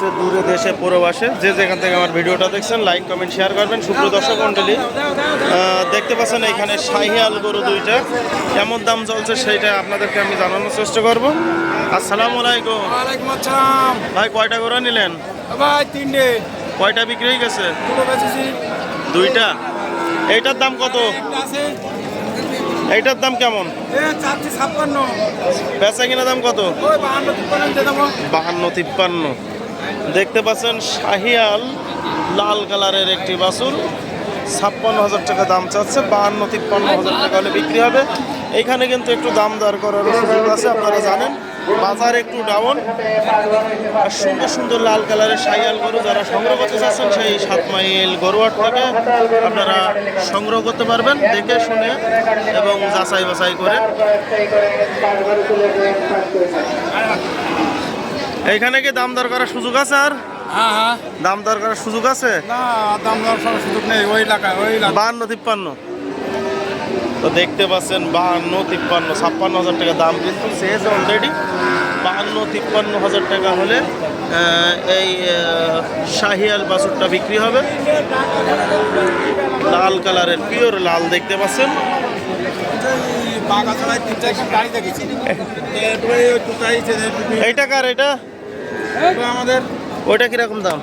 কাছে দূরে দেশে প্রবাসে যে যেখান থেকে আমার ভিডিওটা দেখছেন লাইক কমেন্ট শেয়ার করবেন। সুপ্রিয় দর্শক মণ্ডলী দেখতে পাচ্ছেন এখানে শাহিয়াল গরু দুইটা। কেমন দাম চলছে সেইটা আপনাদেরকে আমি জানানোর চেষ্টা করব। আসসালামু আলাইকুম। ভাই কয়টা গরু নিলেন ভাই তিনটে। কয়টা বিক্রি হয়ে গেছে? দুইটা? এইটার দাম কত? আছে। এইটার দাম কেমন? বেচা কিনা দাম কত? বাহান্ন তিপ্পান্ন। দেখতে পাচ্ছেন শাহিয়াল লাল কালারের একটি বাছুর ছাপ্পান্ন হাজার টাকা দাম চাচ্ছে, বাহান্ন, তিপ্পান্ন হাজার টাকা হলে বিক্রি হবে। এখানে কিন্তু একটু দাম দর করার সুযোগ আছে, আপনারা জানেন। বাজার একটু ডাউন আর সুন্দর সুন্দর লাল কালারের শাহিয়াল গরু যারা সংগ্রহ করতে চাচ্ছেন, সেই সাত মাইল গরুয়ার থেকে আপনারা সংগ্রহ করতে পারবেন, দেখে শুনে এবং যাচাই বাছাই করে। এইখানে কি দাম দর করার সুযোগ আছে আর? হ্যাঁ হ্যাঁ। দাম দর করার সুযোগ আছে? না দাম দর সবার সুযোগ নেই ওই এলাকায় ওই বাহান্ন তিপ্পান্ন। তো দেখতে পাচ্ছেন বাহান্ন তিপ্পান্ন ছাপ্পান্ন হাজার টাকা দাম কিন্তু শেষ অলরেডি বাহান্ন তিপ্পান্ন হাজার টাকা হলে এই শাহিয়াল বাছুরটা বিক্রি হবে। লাল কালারের পিওর লাল দেখতে পাচ্ছেন। এইটা কার এটা? আমাদের ওইটা কীরকম দাম?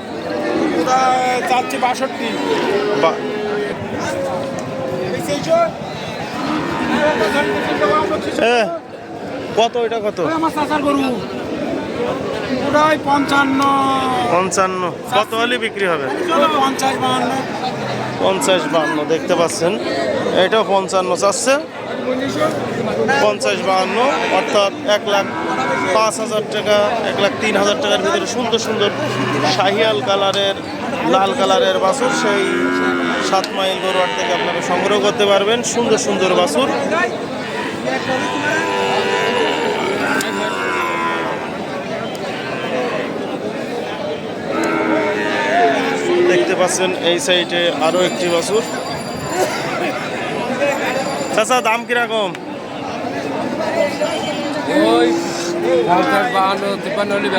বাষট্টি। কত ওইটা কত? ওটাই পঞ্চান্ন। পঞ্চান্ন। কত হলে বিক্রি হবে? পঞ্চাশ বাহান্ন। পঞ্চাশ বাহান্ন দেখতে পাচ্ছেন। এটাও পঞ্চান্ন চাচ্ছে। পঞ্চাশ বাহান্ন, অর্থাৎ এক লাখ পাঁচ হাজার টাকা, এক লাখ তিন হাজার টাকার ভিতরে সুন্দর সুন্দর শাহিয়াল কালারের, লাল কালারের বাছুর সেই সাত মাইল গরুয়ার থেকে আপনারা সংগ্রহ করতে পারবেন। সুন্দর সুন্দর বাছুর দেখতে পাচ্ছেন এই সাইডে আরও একটি বাছুর চাচা দাম কীরকম?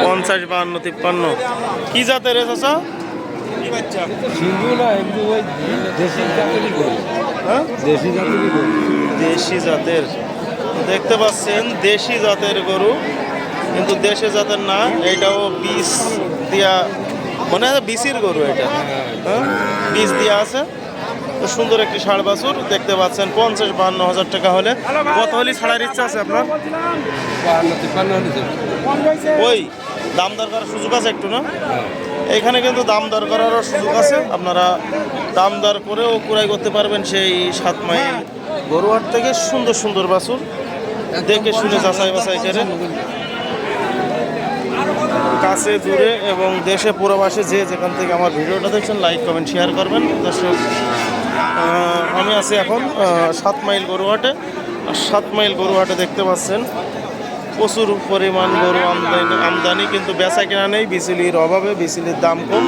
পঞ্চাশ বাহান্ন তিপ্পান্ন কি জাতের রে চাচা? সিন্ধু না এমনি ওই দেশি জাতেরই গরু। হ্যাঁ? দেশি জাতের। দেখতে পাচ্ছেন দেশি জাতের গরু। কিন্তু দেশি জাতের না এটাও বিষ দিয়া মনে হয় বিসির গরু এটা। হ্যাঁ? বীজ দিয়া আছে? সুন্দর একটি ষাড় বাছুর দেখতে পাচ্ছেন পঞ্চাশ বাহান্ন হাজার টাকা হলে। কত হলে ছাড়ার ইচ্ছা আছে আপনার? ওই দাম দর করার সুযোগ আছে একটু না? এখানে কিন্তু দাম দর করারও সুযোগ আছে। আপনারা দাম দর করেও কুড়াই করতে পারবেন সেই সাত মাইল গরুয়ার থেকে। সুন্দর সুন্দর বাছুর। দেখে শুনে যাচাই বাছাই করে। কাছে দূরে এবং দেশে পুরোবাসে যে যেখান থেকে আমার ভিডিওটা দেখছেন লাইক কমেন্ট শেয়ার করবেন। দর্শক আমি আছি এখন সাত মাইল গরুহাটে। আর সাত মাইল গরুহাটে দেখতে পাচ্ছেন, প্রচুর পরিমাণ গরু আমদানি আমদানি, কিন্তু বেচা কেনা নেই বিচুলির অভাবে বিচুলির দাম কম।